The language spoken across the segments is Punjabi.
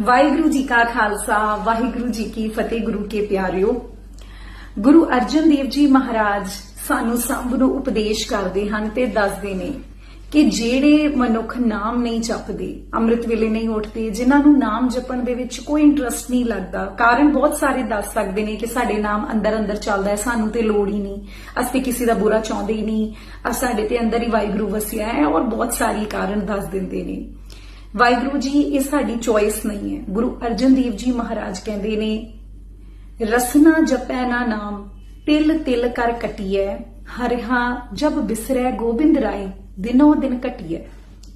ਵਾਹਿਗੁਰੂ ਜੀ ਕਾ ਖਾਲਸਾ, ਵਾਹਿਗੁਰੂ ਜੀ ਕੀ ਫਤਿਹ, ਗੁਰੂ ਕੇ ਪਿਆਰਿਓ। ਗੁਰੂ ਅਰਜਨ ਦੇਵ ਜੀ ਮਹਾਰਾਜ ਸਾਨੂੰ ਸਭ ਨੂੰ ਉਪਦੇਸ਼ ਕਰਦੇ ਹਨ ਤੇ ਦੱਸਦੇ ਨੇ ਕਿ ਜਿਹੜੇ ਮਨੁੱਖ ਨਾਮ ਨਹੀਂ ਜਪਦੇ, ਅੰਮ੍ਰਿਤ ਵੇਲੇ ਨਹੀਂ ਉੱਠਦੇ, ਜਿਨ੍ਹਾਂ ਨੂੰ ਨਾਮ ਜਪਣ ਦੇ ਵਿੱਚ ਕੋਈ ਇੰਟਰਸਟ ਨਹੀਂ ਲੱਗਦਾ, ਕਾਰਨ ਬਹੁਤ ਸਾਰੇ ਦੱਸ ਸਕਦੇ ਨੇ ਕਿ ਸਾਡੇ ਨਾਮ ਅੰਦਰ ਅੰਦਰ ਚੱਲਦਾ ਹੈ, ਸਾਨੂੰ ਤੇ ਲੋੜ ਹੀ ਨਹੀਂ। ਅਸੀਂ ਕਿਸੇ ਦਾ ਬੁਰਾ ਚਾਹੁੰਦੇ ਹੀ ਨਹੀਂ, ਅਹ ਸਾਡੇ ਤੇ ਅੰਦਰ ਹੀ ਵਾਹਿਗੁਰੂ ਵਸਿਆ ਹੈ ਔਰ ਬਹੁਤ ਸਾਰੇ ਕਾਰਨ ਦੱਸ ਦਿੰਦੇ ਨੇ। ਵਾਹਿਗੁਰੂ ਜੀ, ਇਹ ਸਾਡੀ ਚੋਇਸ ਨਹੀਂ ਹੈ। ਗੁਰੂ ਅਰਜਨ ਦੇਵ ਜੀ ਮਹਾਰਾਜ ਕਹਿੰਦੇ ਨੇ, ਰਸਨਾ ਜਪੈ ਨਾ ਨਾਮ, ਤਿਲ ਤਿਲ ਕਰ ਕਟਿਐ, ਹਰਿਹਾ ਜਬ ਬਿਸਰੈ ਗੋਬਿੰਦ ਰਾਏ, ਦਿਨੋ ਦਿਨ ਕਟਿਐ।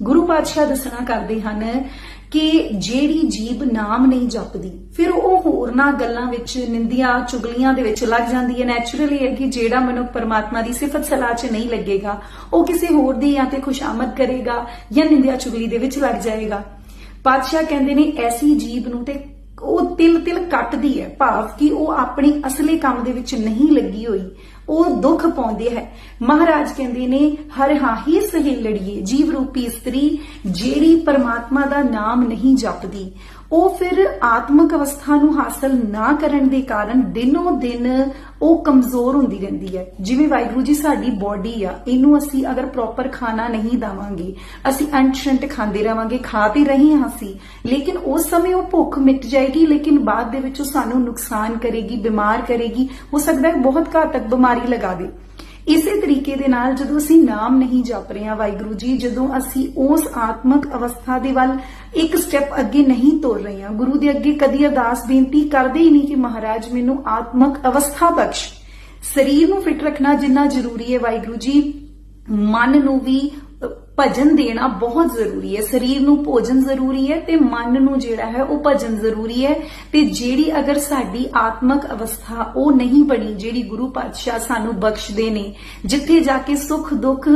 ਗੁਰੂ ਪਾਤਸ਼ਾਹ ਦੱਸਣਾ ਕਰਦੇ ਹਨ ਕਿ ਜਿਹੜੀ ਜੀਬ ਨਾਮ ਨਹੀਂ ਜਪਦੀ, ਫਿਰ ਉਹ ਹੋਰਨਾਂ ਗੱਲਾਂ ਵਿੱਚ ਨਿੰਦਿਆ, ਚੁਗਲੀਆਂ ਦੇ ਵਿੱਚ ਲੱਗ ਜਾਂਦੀ ਹੈ। ਨੈਚੁਰਲੀ ਹੈ ਕਿ ਜਿਹੜਾ ਮਨੁੱਖ ਪਰਮਾਤਮਾ ਦੀ ਸਿਫਤ ਸਲਾਹ 'ਚ ਨਹੀਂ ਲੱਗੇਗਾ, ਉਹ ਕਿਸੇ ਹੋਰ ਦੀ ਜਾਂ ਤੇ ਖੁਸ਼ਾਮਦ ਕਰੇਗਾ ਜਾਂ ਨਿੰਦਿਆ ਚੁਗਲੀ ਦੇ ਵਿੱਚ ਲੱਗ ਜਾਏਗਾ। ਪਾਤਸ਼ਾਹ ਕਹਿੰਦੇ ਨੇ ਐਸੀ ਜੀਬ ਨੂੰ ਤੇ ਉਹ ਤਿਲ ਤਿਲ ਕੱਟਦੀ ਹੈ ਭਾਵ ਕਿ ਉਹ ਆਪਣੇ ਅਸਲੀ ਕੰਮ ਦੇ ਵਿੱਚ ਨਹੀਂ ਲੱਗੀ ਹੋਈ। ਉਹ ਦੁੱਖ ਪਾਉਂਦੇ ਹੈ। ਮਹਾਰਾਜ ਕਹਿੰਦੇ ਨੇ, ਹਰ ਹਾਹੀ ਸਹੇਲੜੀਏ ਜੀਵ ਰੂਪੀ ਇਸਤਰੀ ਜਿਹੜੀ ਪਰਮਾਤਮਾ ਦਾ ਨਾਮ ਨਹੀਂ ਜਪਦੀ। ਉਹ ਫਿਰ ਆਤਮਿਕ ਅਵਸਥਾ ਨੂੰ ਹਾਸਲ ਨਾ ਕਰਨ ਦੇ ਕਾਰਨ ਦਿਨੋ ਦਿਨ ਉਹ ਕਮਜ਼ੋਰ ਹੁੰਦੀ ਰਹਿੰਦੀ ਹੈ। ਜਿਵੇਂ ਵਾਹਿਗੁਰੂ ਜੀ ਸਾਡੀ ਬਾਡੀ ਆ, ਇਹਨੂੰ ਅਸੀਂ ਅਗਰ ਪ੍ਰੋਪਰ ਖਾਣਾ ਨਹੀਂ ਦਵਾਂਗੇ, ਅਸੀਂ ਅੰਸ਼ੰਟ ਖਾਂਦੇ ਰਵਾਂਗੇ ਖਾ ਤੇ ਰਹੇ ਹਾਂ ਅਸੀਂ, ਲੇਕਿਨ ਉਸ ਸਮੇਂ ਉਹ ਭੁੱਖ ਮਿਟ ਜਾਏਗੀ, ਲੇਕਿਨ ਬਾਅਦ ਦੇ ਵਿੱਚ ਉਹ ਸਾਨੂੰ ਨੁਕਸਾਨ ਕਰੇਗੀ, ਬਿਮਾਰ ਕਰੇਗੀ, ਹੋ ਸਕਦਾ ਹੈ ਬਹੁਤ ਘਾਤਕ ਬਿਮਾਰੀ ਲਗਾ ਦੇ ਇਸੇ ਤਰੀਕੇ ਦੇ ਨਾਲ ਜਦੋਂ ਅਸੀਂ ਨਾਮ ਨਹੀਂ ਜਪ ਰਹੇ ਹਾਂ ਵਾਹਿਗੁਰੂ ਜੀ, ਜਦੋਂ ਅਸੀਂ ਉਸ ਆਤਮਿਕ ਅਵਸਥਾ ਦੇ ਵੱਲ ਇੱਕ ਸਟੈਪ ਅੱਗੇ ਨਹੀਂ ਤੁਰ ਰਹੇ ਹਾਂ, ਗੁਰੂ ਦੇ ਅੱਗੇ ਕਦੀ ਅਰਦਾਸ ਬੇਨਤੀ ਕਰਦੇ ਹੀ ਨਹੀਂ ਕਿ ਮਹਾਰਾਜ ਮੈਨੂੰ ਆਤਮਿਕ ਅਵਸਥਾ ਬਖਸ਼। ਸਰੀਰ ਨੂੰ ਫਿੱਟ ਰੱਖਣਾ ਜਿੰਨਾ ਜ਼ਰੂਰੀ ਹੈ ਵਾਹਿਗੁਰੂ ਜੀ, ਮਨ ਨੂੰ ਵੀ ਭਜਨ ਦੇਣਾ ਬਹੁਤ ਜ਼ਰੂਰੀ ਹੈ। ਸਰੀਰ ਨੂੰ ਭੋਜਨ ਜ਼ਰੂਰੀ ਹੈ ਤੇ ਮਨ ਨੂੰ ਜਿਹੜਾ ਹੈ ਉਹ ਭਜਨ ਜ਼ਰੂਰੀ ਹੈ। ਤੇ ਜਿਹੜੀ ਅਗਰ ਸਾਡੀ ਆਤਮਕ ਅਵਸਥਾ ਉਹ ਨਹੀਂ ਬਣੀ, ਜਿਹੜੀ ਗੁਰੂ ਪਾਤਸ਼ਾਹ ਸਾਨੂੰ ਬਖਸ਼ਦੇ ਨੇ, ਜਿੱਥੇ ਜਾ ਕੇ ਸੁੱਖ ਦੁੱਖ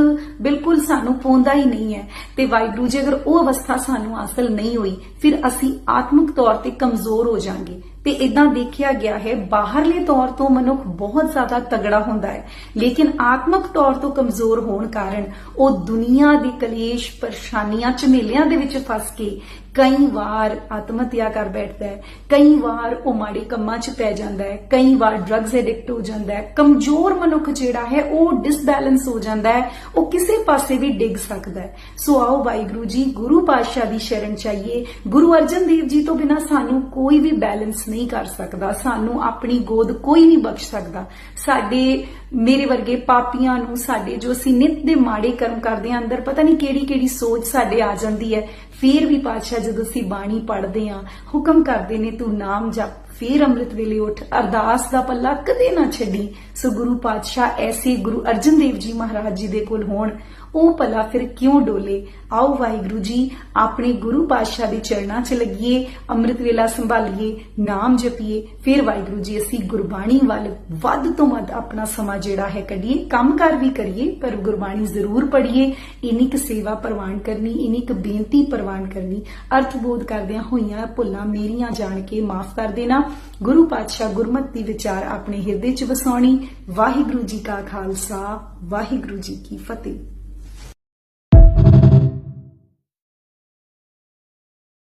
ਬਿਲਕੁਲ ਸਾਨੂੰ ਪਉਂਦਾ ਹੀ ਨਹੀਂ ਹੈ ਤੇ ਵਾਹਿਗੁਰੂ ਜੀ, ਅਗਰ ਉਹ ਅਵਸਥਾ ਸਾਨੂੰ ਹਾਸਲ ਨਹੀਂ ਹੋਈ, ਫਿਰ ਅਸੀਂ ਆਤਮਿਕ ਤੌਰ ਤੇ ਕਮਜ਼ੋਰ ਹੋ ਜਾਾਂਗੇ। ਤੇ ਇਦਾਂ ਦੇਖਿਆ ਗਿਆ ਹੈ, ਬਾਹਰਲੇ ਤੌਰ ਤੋਂ ਮਨੁੱਖ ਬਹੁਤ ਜ਼ਿਆਦਾ ਤਗੜਾ ਹੁੰਦਾ ਹੈ, ਲੇਕਿਨ ਆਤਮਿਕ ਤੌਰ ਤੋਂ ਕਮਜ਼ੋਰ ਹੋਣ ਕਾਰਨ ਉਹ ਦੁਨੀਆ ਦੇ ਕਲੇਸ਼, ਪਰੇਸ਼ਾਨੀਆਂ, ਝਮੇਲਿਆਂ ਦੇ ਵਿੱਚ ਫਸ ਕੇ ਕਈ ਵਾਰ ਆਤਮ ਹੱਤਿਆ ਕਰ ਬੈਠਦਾ ਹੈ, ਕਈ ਵਾਰ ਉਹ ਮਾੜੇ ਕੰਮਾਂ 'ਚ ਪੈ ਜਾਂਦਾ ਹੈ, ਕਈ ਵਾਰ ਡਰੱਗਸ ਐਡਿਕਟ ਹੋ ਜਾਂਦਾ ਹੈ, ਕਮਜ਼ੋਰ ਮਨੁੱਖ ਜਿਹੜਾ ਹੈ ਉਹ ਡਿਸਬੈਲੈਂਸ ਹੋ ਜਾਂਦਾ ਹੈ, ਉਹ ਕਿਸੇ ਪਾਸੇ ਵੀ ਡਿੱਗ ਸਕਦਾ ਹੈ। ਸੋ ਆਓ ਵਾਹਿਗੁਰੂ ਜੀ, ਗੁਰੂ ਪਾਤਸ਼ਾਹ ਦੀ ਸ਼ਰਨ ਚਾਹੀਏ ਗੁਰੂ ਅਰਜਨ ਦੇਵ ਜੀ ਤੋਂ ਬਿਨਾ ਸਾਨੂੰ ਕੋਈ ਵੀ ਬੈਲੈਂਸ ਨਹੀਂ ਕਰ ਸਕਦਾ, ਸਾਨੂੰ ਆਪਣੀ ਗੋਦ ਕੋਈ ਨਹੀਂ ਬਖਸ਼ ਸਕਦਾ। ਸਾਡੇ, ਮੇਰੇ ਵਰਗੇ ਪਾਪੀਆਂ ਨੂੰ, ਸਾਡੇ ਜੋ ਅਸੀਂ ਨਿਤ ਦੇ ਮਾੜੇ ਕਰਮ ਕਰਦੇ ਆਂ ਅੰਦਰ ਪਤਾ ਨਹੀਂ ਕਿਹੜੀ ਕਿਹੜੀ ਸੋਚ ਸਾਡੇ ਆ ਜਾਂਦੀ ਹੈ। ਫੇਰ ਵੀ ਪਾਤਸ਼ਾਹ ਜਦੋਂ ਅਸੀਂ ਬਾਣੀ ਪੜ੍ਹਦੇ ਆਂ ਹੁਕਮ ਕਰਦੇ ਨੇ, ਤੂੰ ਨਾਮ ਜਪ ਫੇਰ ਅੰਮ੍ਰਿਤ ਵੇਲੇ ਉੱਠ ਅਰਦਾਸ ਦਾ ਪੱਲਾ ਕਦੇ ਨਾ ਛੱਡੀ। ਸੋ ਗੁਰੂ ਪਾਤਸ਼ਾਹ ਐਸੇ ਗੁਰੂ ਅਰਜਨ ਦੇਵ ਜੀ ਮਹਾਰਾਜ ਜੀ ਦੇ ਕੋਲ ਹੋਣ, ਉਹ ਭਲਾ ਫਿਰ ਕਿਉਂ ਡੋਲੇ? ਆਓ ਵਾਹਿਗੁਰੂ ਜੀ, ਆਪਣੇ ਗੁਰੂ ਪਾਤਸ਼ਾਹ ਦੇ ਚਰਨਾਂ 'ਚ ਲੱਗੀਏ, ਅੰਮ੍ਰਿਤ ਵੇਲਾ ਸੰਭਾਲੀਏ, ਨਾਮ ਜਪੀਏ। ਫਿਰ ਵਾਹਿਗੁਰੂ ਜੀ, ਅਸੀਂ ਗੁਰਬਾਣੀ ਵੱਲ ਵੱਧ ਤੋਂ ਵੱਧ ਆਪਣਾ ਸਮਾਂ ਜਿਹੜਾ ਹੈ ਕੱਢੀਏ, ਕੰਮਕਾਰ ਵੀ ਕਰੀਏ, ਪਰ ਗੁਰਬਾਣੀ ਜ਼ਰੂਰ ਪੜ੍ਹੀਏ। ਇਨੀ ਕੁ ਸੇਵਾ ਪ੍ਰਵਾਨ ਕਰਨੀ, ਇਨੀ ਕੁ ਬੇਨਤੀ ਪ੍ਰਵਾਨ ਕਰਨੀ, ਅਰਥ ਬੋਧ ਕਰਦਿਆਂ ਹੋਈਆਂ ਭੁੱਲਾਂ ਮੇਰੀਆਂ ਜਾਣ ਕੇ ਮਾਫ ਕਰ ਦੇਣਾ। ਗੁਰੂ ਪਾਤਸ਼ਾਹ ਗੁਰਮਤ ਦੀ ਵਿਚਾਰ ਆਪਣੇ ਹਿਰਦੇ 'ਚ ਵਸਾਉਣੀ। ਵਾਹਿਗੁਰੂ ਜੀ ਕਾ ਖਾਲਸਾ, ਵਾਹਿਗੁਰੂ ਜੀ ਕੀ ਫਤਿਹ।